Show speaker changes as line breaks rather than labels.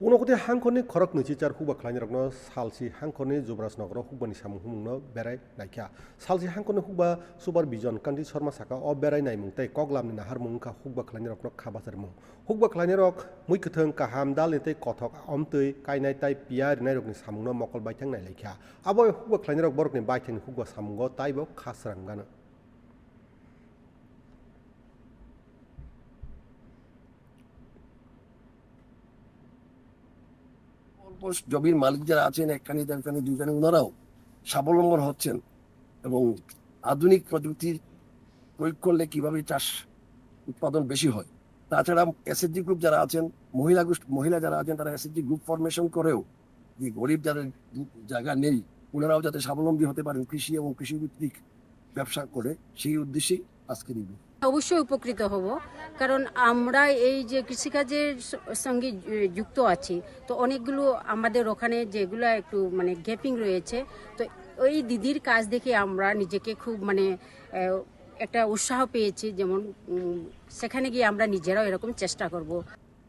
उनावखौथे हांखरनि खरक नैथिचार हुबा खालायनि रकनो सालसि हांखरनि जुबराज नगर हुबानि सामुं हुमुंनो बेराय नायख्या सालसि हांखरनि हुबा सुबार बिजन कान्ति शर्मा साका अ बेराय नायमुं तै कगलामनि नाहार मुंखा हुबा खालायनि रकनो खाबासार मुं हुबा खालायनि रक मुइखथों काहाम दालनि तै कथक अमतै कायनाय ताइ पिया रिनाय रकनि सामुंनो मकल बायथां नायलायख्या आबो हुबा खालायनि रक बरकनि बायथांनि हुबा सामुंगो ताइबो खासरांगानो
অল্প জমির মালিক যারা আছেন, একখানি, দেড়খানি, দুইখানি ওনারাও স্বাবলম্বন হচ্ছেন এবং আধুনিক প্রযুক্তির প্রয়োগ করলে কীভাবে চাষ উৎপাদন বেশি হয়। তাছাড়া এসএসজি গ্রুপ যারা আছেন, মহিলা গোষ্ঠী, মহিলা যারা আছেন, তারা এসএসজি গ্রুপ ফরমেশন করেও যে গরিব যাদের জায়গা নেই ওনারাও যাতে স্বাবলম্বী হতে পারেন কৃষি এবং কৃষিভিত্তিক ব্যবসা করে, সেই উদ্দেশ্যেই আজকের এই
অবশ্যই উপকৃত হব। কারণ আমরা এই যে কৃষিকাজের সঙ্গে যুক্ত আছি, তো অনেকগুলো আমাদের ওখানে যেগুলো একটু মানে গ্যাপিং রয়েছে, তো ওই দিদির কাজ দেখে আমরা নিজেকে খুব মানে একটা উৎসাহ পেয়েছি। যেমন সেখানে গিয়ে আমরা নিজেরাও এরকম চেষ্টা করব।